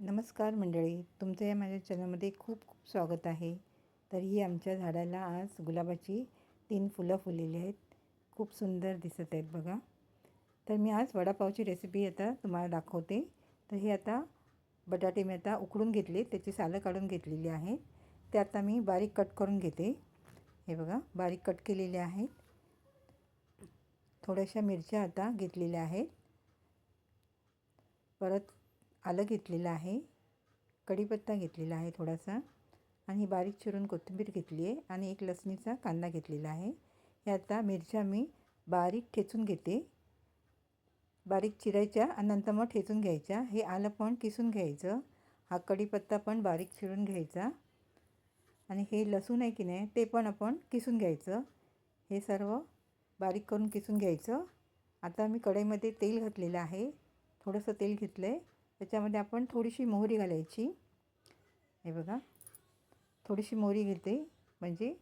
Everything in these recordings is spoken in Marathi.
नमस्कार मंडळी तुमचं या माझ्या चॅनलमध्ये खूप खूप स्वागत आहे. तर ही आमच्या झाडाला आज गुलाबाची तीन फुलं फुललेली आहेत. खूप सुंदर दिसत आहेत बघा. तर मी आज वडापावची रेसिपी आता तुम्हाला दाखवते. तर हे आता बटाटे मी आता उकडून घेतले त्याची सालं काढून घेतलेली आहे ते आता मी बारीक कट करून घेते. हे बघा बारीक कट केलेले आहेत. थोड्याशा मिरच्या आता घेतलेल्या आहेत. परत आलं घेतलेलं आहे. कढीपत्ता घेतलेला आहे थोडासा. आणि बारीक चिरून कोथिंबीर घेतली आहे आणि एक लसणीचा कांदा घेतलेला आहे. हे आता मिरच्या मी बारीक ठेचून घेते. बारीक चिरायच्या आणि नंतर मग ठेचून घ्यायच्या. हे आलं पण किसून घ्यायचं. हा कढीपत्ता पण बारीक चिरून घ्यायचा. आणि हे लसूण आहे की नाही ते पण आपण किसून घ्यायचं. हे सर्व बारीक करून किसून घ्यायचं. आता मी कढईमध्ये तेल घातलेलं आहे. थोडंसं तेल घेतलं आहे त्याच्यामध्ये आपण थोडीशी मोहरी घालायची. हे बघा. थोडीशी मोहरी घेते. म्हणजे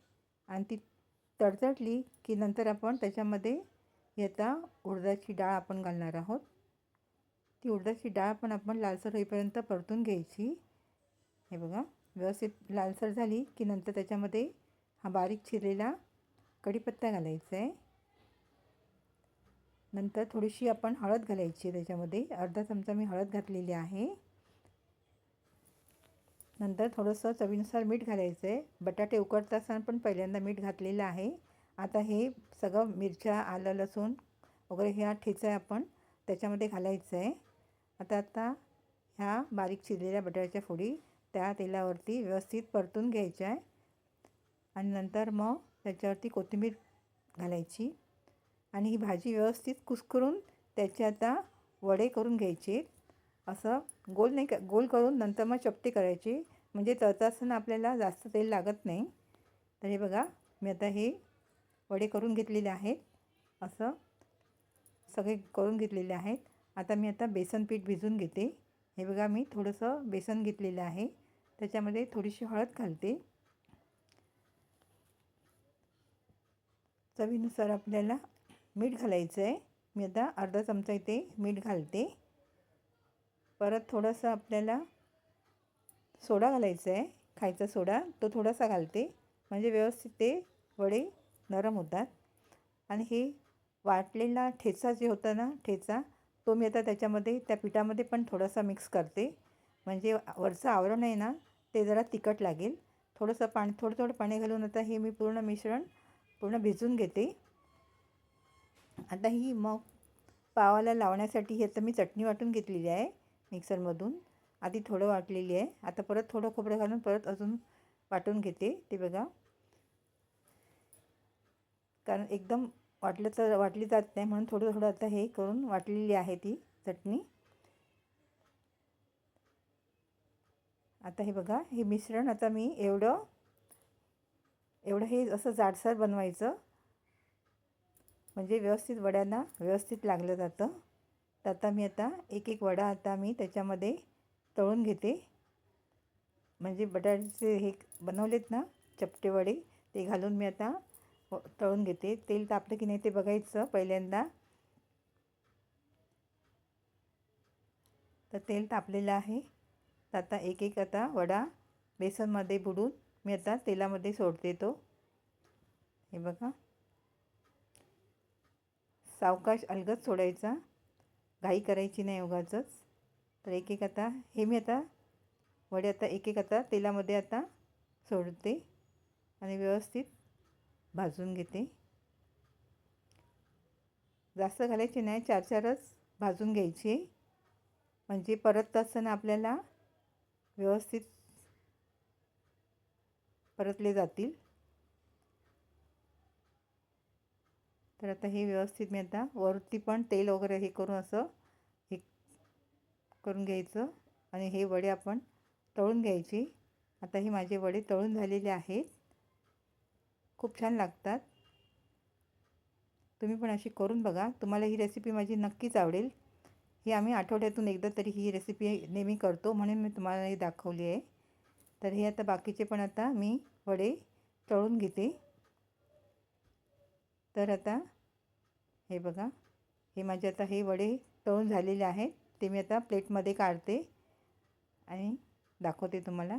आणि ती तडतडली की नंतर आपण त्याच्यामध्ये येता उडदाची डाळ आपण घालणार आहोत. ती उडदाची डाळ पण आपण लालसर होईपर्यंत परतून घ्यायची. हे बघा. व्यवस्थित लालसर झाली की नंतर त्याच्यामध्ये हा बारीक चिरलेला कढीपत्ता घालायचा आहे. नंतर थोडीशी आपण हळद घालायची त्याच्यामध्ये. अर्धा चमचा मी हळद घातलेली आहे. नंतर थोडंसं चवीनुसार मीठ घालायचं आहे. बटाटे उकडत असताना पण पहिल्यांदा मीठ घातलेलं आहे. आता हे सगळं मिरच्या आलं लसूण वगैरे ह्या ठेचा आपण त्याच्यामध्ये घालायचं आहे. आता आता ह्या बारीक चिरलेल्या बटाट्याच्या फोडी त्या तेलावरती व्यवस्थित परतून घ्यायच्या आहे. आणि नंतर मग त्याच्यावरती कोथिंबीर घालायची. आणि ही भाजी व्यवस्थित कुस्करून त्याचे आता वडे करून घ्यायचे. असं गोल नाही का गोल करून नंतर मग चपटे करायचे. म्हणजे तळता असताना आपल्याला जास्त तेल लागत नाही. तर हे बघा मी आता हे वडे करून घेतलेले आहेत. असं सगळे करून घेतलेले आहेत. आता मी आता बेसन पीठ भिजून घेते. हे बघा मी थोडंसं बेसन घेतलेलं आहे. त्याच्यामध्ये थोडीशी हळद घालते. चवीनुसार आपल्याला मीठ घालायचं आहे मी आता अर्धा चमचा इथे मीठ घालते. परत थोडंसं आपल्याला सोडा घालायचा आहे खायचा सोडा तो थोडासा घालते. म्हणजे व्यवस्थित ते वडे नरम होतात. आणि हे वाटलेला ठेचा जे होता ना ठेचा तो मी आता त्याच्यामध्ये त्या पिठामध्ये पण थोडासा मिक्स करते. म्हणजे वरचं आवरण आहे ना ते जरा तिखट लागेल. थोडंसं पाणी थोडं थोडं पाणी घालून आता हे मी पूर्ण मिश्रण पूर्ण भिजून घेते. आता ही मग पावाला लावण्यासाठी हे तर मी चटणी वाटून घेतलेली आहे मिक्सरमधून. आधी थोडं वाटलेली आहे. आता परत थोडं खोबरं घालून परत अजून वाटून घेते ते बघा. कारण एकदम वाटलं तर वाटली जात नाही म्हणून थोडं थोडं आता हे करून वाटलेली आहे ती चटणी. आता हे बघा हे मिश्रण आता मी एवढं एवढं हे असं जाडसर बनवायचं. म्हणजे व्यवस्थित वड्यांना व्यवस्थित लागलं जातं. तर आता मी आता एक एक वडा आता मी त्याच्यामध्ये तळून घेते. म्हणजे बटाट्याचे हे बनवलेत ना चपटे वडे ते घालून मी आता तळून घेते. तेल तापलं की नाही ते बघायचं पहिल्यांदा. तर तेल तापलेलं आहे. तर आता एक एक आता वडा बेसनमध्ये बुडून मी आता तेलामध्ये सोडते तो. हे बघा. सावकाश अलगच सोडायचा. घाई करायची नाही उगाचच. तर एक एक आता हे मी आता वडे आता एक एक आता तेलामध्ये आता सोडते आणि व्यवस्थित भाजून घेते. जास्त घालायचे नाही चार चारच भाजून घ्यायचे. म्हणजे परत असताना आपल्याला व्यवस्थित परतले जातील. तर आता हे व्यवस्थित मी आता वरती पण तेल वगैरे हे करून असं हे करून घ्यायचं. आणि हे वडे आपण तळून घ्यायचे. आता हे माझे वडे तळून झालेले आहेत. खूप छान लागतात. तुम्ही पण अशी करून बघा. तुम्हाला ही रेसिपी माझी नक्कीच आवडेल. ही आम्ही आठवड्यातून एकदा तरी ही रेसिपी नेहमी करतो म्हणून मी तुम्हाला ही दाखवली आहे. तर हे आता बाकीचे पण आता मी वडे तळून घेते. तर आता हे बघा. हे माझे आता हे वडे तळून झालेले आहेत. ते मी आता प्लेटमध्ये काढते आणि दाखवते तुम्हाला.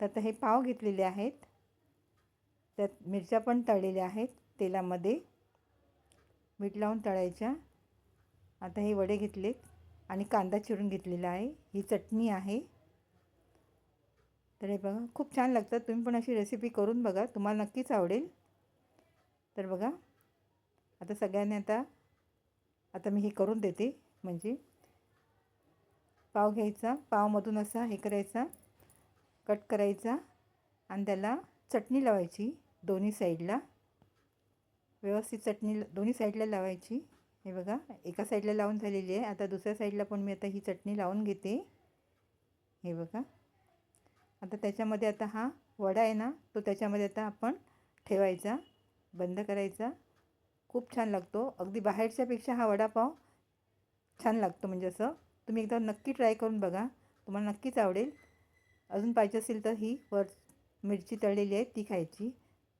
तर आता हे पाव घेतलेले आहेत. त्यात मिरच्या पण तळलेल्या आहेत तेलामध्ये. मीठ लावून तळायच्या. आता हे वडे घेतलेत आणि कांदा चिरून घेतलेला आहे. ही चटणी आहे. तर हे बघा खूप छान लागतात. तुम्ही पण अशी रेसिपी करून बघा. तुम्हाला नक्कीच आवडेल. तर बघा आता सगळ्यांनी आता आता मी हे करून देते म्हणजे पाव घ्यायचा पावमधून असा हे करायचा कट करायचा आणि त्याला चटणी लावायची दोन्ही साईडला. व्यवस्थित चटणी दोन्ही साईडला लावायची. हे बघा एका साईडला लावून झालेली आहे. आता दुसऱ्या साईडला पण मी आता ही चटणी लावून घेते. हे बघा. आता त्याच्यामध्ये आता हा वडा आहे ना तो त्याच्यामध्ये आता आपण ठेवायचा बंद करायचा. खूप छान लागतो. अगदी बाहेरच्यापेक्षा हा वडापाव छान लागतो म्हणजे असं. तुम्ही एकदा नक्की ट्राय करून बघा. तुम्हाला नक्कीच आवडेल. अजून पाहिजे असेल तर ही वर मिरची तळलेली आहे ती खायची.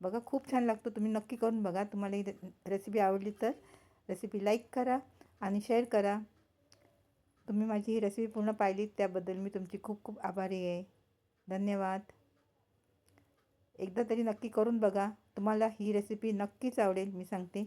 बघा खूप छान लागतो. तुम्ही नक्की करून बघा. तुम्हाला ही रेसिपी आवडली तर रेसिपी लाईक करा आणि शेअर करा. तुम्ही माझी ही रेसिपी पूर्ण पाहिली त्याबद्दल मी तुमची खूप खूप आभारी आहे. धन्यवाद. एकदा तरी नक्की करून बघा. तुम्हाला ही रेसिपी नक्कीच आवडेल मी सांगते.